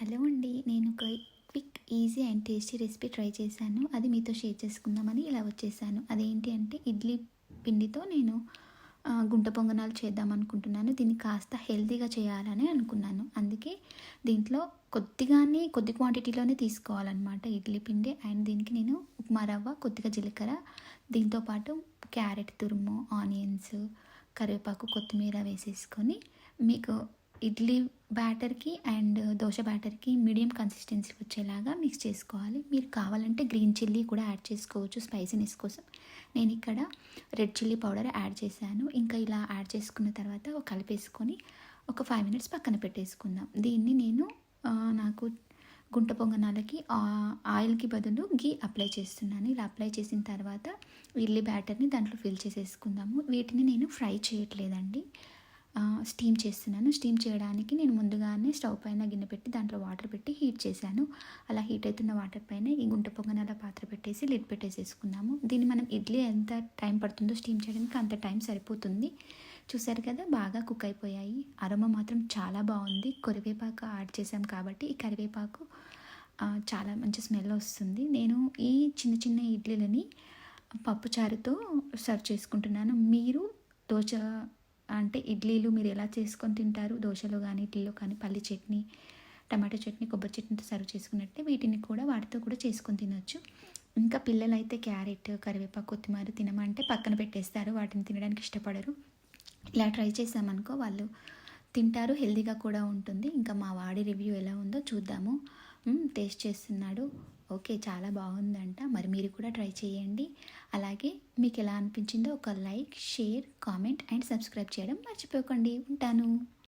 Hello అండి నేను ఒక quick easy and tasty recipe try చేశాను. అది మీతో షేర్ చేసుకుందామని ఇలా వచ్చేసాను. అదేంటి అంటే ఇడ్లీ పిండితో నేను గుంట పొంగనాలు చేద్దాం అనుకుంటున్నాను. దీన్ని కాస్త హెల్తీగా చేయాలని అనుకున్నాను. అందుకే దీంట్లో కొద్దిగానే కొద్ది క్వాంటిటీలోనే తీసుకోవాలన్నమాట ఇడ్లీ పిండి. అండ్ దీనికి నేను ఉప్మా రవ్వ కొద్దిగా జీలకర్ర దీంతోపాటు క్యారెట్ తురుము ఆనియన్స్ కరివేపాకు కొత్తిమీర వేసేసుకొని మీకు ఇడ్లీ బ్యాటర్కి అండ్ దోశ బ్యాటర్కి మీడియం కన్సిస్టెన్సీ వచ్చేలాగా మిక్స్ చేసుకోవాలి. మీరు కావాలంటే గ్రీన్ చిల్లీ కూడా యాడ్ చేసుకోవచ్చు స్పైసీనెస్ కోసం. నేను ఇక్కడ రెడ్ చిల్లీ పౌడర్ యాడ్ చేశాను. ఇంకా ఇలా యాడ్ చేసుకున్న తర్వాత కలిపేసుకొని ఒక ఫైవ్ మినిట్స్ పక్కన పెట్టేసుకుందాం. దీన్ని నేను నాకు గుంట పొంగనాలకి ఆయిల్కి బదులు గీ అప్లై చేస్తున్నాను. ఇలా అప్లై చేసిన తర్వాత ఇడ్లీ బ్యాటర్ని దాంట్లో ఫిల్ చేసేసుకుందాము. వీటిని నేను ఫ్రై చేయట్లేదండి. స్టీమ్ చేస్తున్నాను. స్టీమ్ చేయడానికి నేను ముందుగానే స్టవ్ పైన గిన్నె పెట్టి దాంట్లో వాటర్ పెట్టి హీట్ చేశాను. అలా హీట్ అవుతున్న వాటర్ పైన ఈ గుంట పొంగనాల పాత్ర పెట్టేసి లిడ్ పెట్టేసేసుకున్నాము. దీన్ని మనం ఇడ్లీ ఎంత టైం పడుతుందో స్టీమ్ చేయడానికి అంత టైం సరిపోతుంది. చూసారు కదా బాగా కుక్ అయిపోయాయి. అరమ మాత్రం చాలా బాగుంది. కరివేపాకు యాడ్ చేసాం కాబట్టి ఈ కరివేపాకు చాలా మంచి స్మెల్ వస్తుంది. నేను ఈ చిన్న చిన్న ఇడ్లీలని పప్పుచారుతో సర్వ్ చేసుకుంటున్నాను. మీరు దోశ అంటే ఇడ్లీలు మీరు ఎలా చేసుకొని తింటారు? దోశలో కానీ ఇడ్లీలో కానీ పల్లి చట్నీ టమాటో చట్నీ కొబ్బరి చట్నీతో సర్వ్ చేసుకున్నట్టే వీటిని కూడా వాటితో కూడా చేసుకొని తినొచ్చు. ఇంకా పిల్లలైతే క్యారెట్ కరివేపాకు కొత్తిమీర తినమంటే పక్కన పెట్టేస్తారు. వాటిని తినడానికి ఇష్టపడరు. ఇలా ట్రై చేసామనుకో వాళ్ళు తింటారు హెల్దీగా కూడా ఉంటుంది. ఇంకా మా వాడి రివ్యూ ఎలా ఉందో చూద్దాము. టేస్ట్ చేస్తున్నాడు. ఓకే చాలా బాగుందంట. మరి మీరు కూడా ట్రై చేయండి. అలాగే మీకు ఎలా అనిపించిందో ఒక like share comment and subscribe చేయడం మర్చిపోకండి. ఉంటాను.